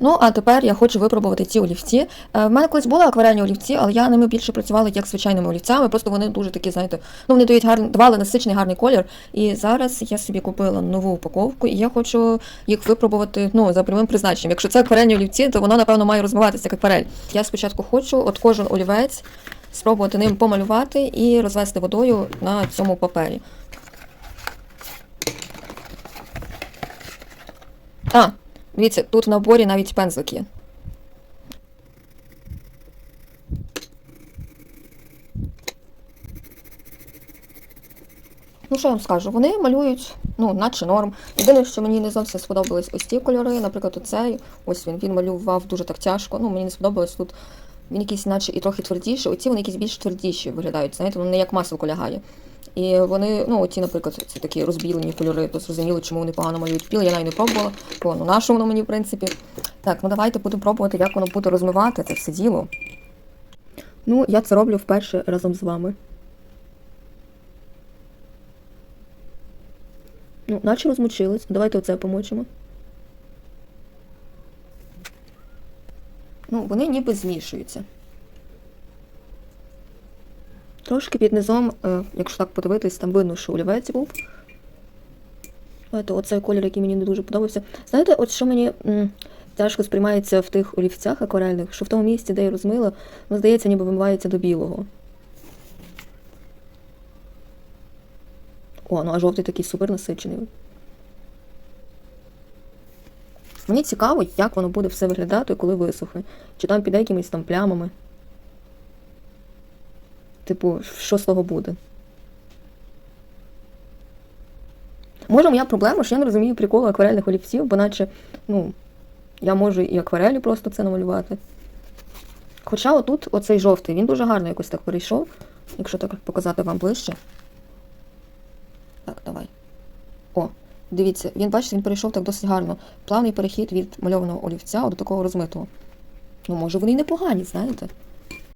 Ну, а тепер я хочу випробувати ці олівці. Е, В мене колись були акварельні олівці, але я ними більше працювала як звичайними олівцями. Просто вони дуже такі, знаєте, ну вони дають гарний, давали насичений гарний колір. І зараз я собі купила нову упаковку, і я хочу їх випробувати ну, за прямим призначенням. Якщо це акварельні олівці, то воно, напевно, має розвиватися як акварель. Я спочатку хочу от кожен олівець спробувати ним помалювати і розвести водою на цьому папері. А, дивіться, тут в наборі навіть пензлик є. Ну, що я вам скажу? Вони малюють, ну, наче норм. Єдине, що мені не зовсім сподобались ось ці кольори, наприклад, оцей. Ось він, він малював дуже так тяжко. Ну, мені не сподобалось тут. Він якийсь, наче і трохи твердіший. Оці вони якісь більш твердіші виглядають, знаєте, воно не як масло лягає. І вони, ну, оці, наприклад, це такі розбілені кольори, то зрозуміло, чому вони погано малюють піл. Я навіть не пробувала, бо ну на що воно мені, в принципі. Так, ну давайте будемо пробувати, як воно буде розмивати це все діло. Ну, я це роблю вперше разом з вами. Ну, наче розмочились. Давайте оце помочимо. Ну, вони ніби змішуються. Трошки під низом, е, якщо так подивитись, там видно, що олівець був. Давайте оцей колір, який мені не дуже подобався. Знаєте, от що мені тяжко сприймається в тих олівцях акварельних, що в тому місці, де я розмила, воно здається, ніби вимивається до білого. О, ну а жовтий такий супер насичений. Мені цікаво, як воно буде все виглядати, коли висохне. Чи там піде якимись там плямами. Типу, що з того буде? Може, моя проблема, що я не розумію приколу акварельних олівців, бо наче, ну, я можу і акварелі просто це намалювати. Хоча отут оцей жовтий, він дуже гарно якось так перейшов, якщо так показати вам ближче. Так, давай. О, дивіться, він, бачите, він перейшов так досить гарно. Плавний перехід від мальованого олівця до такого розмитого. Ну, може, вони й непогані, знаєте?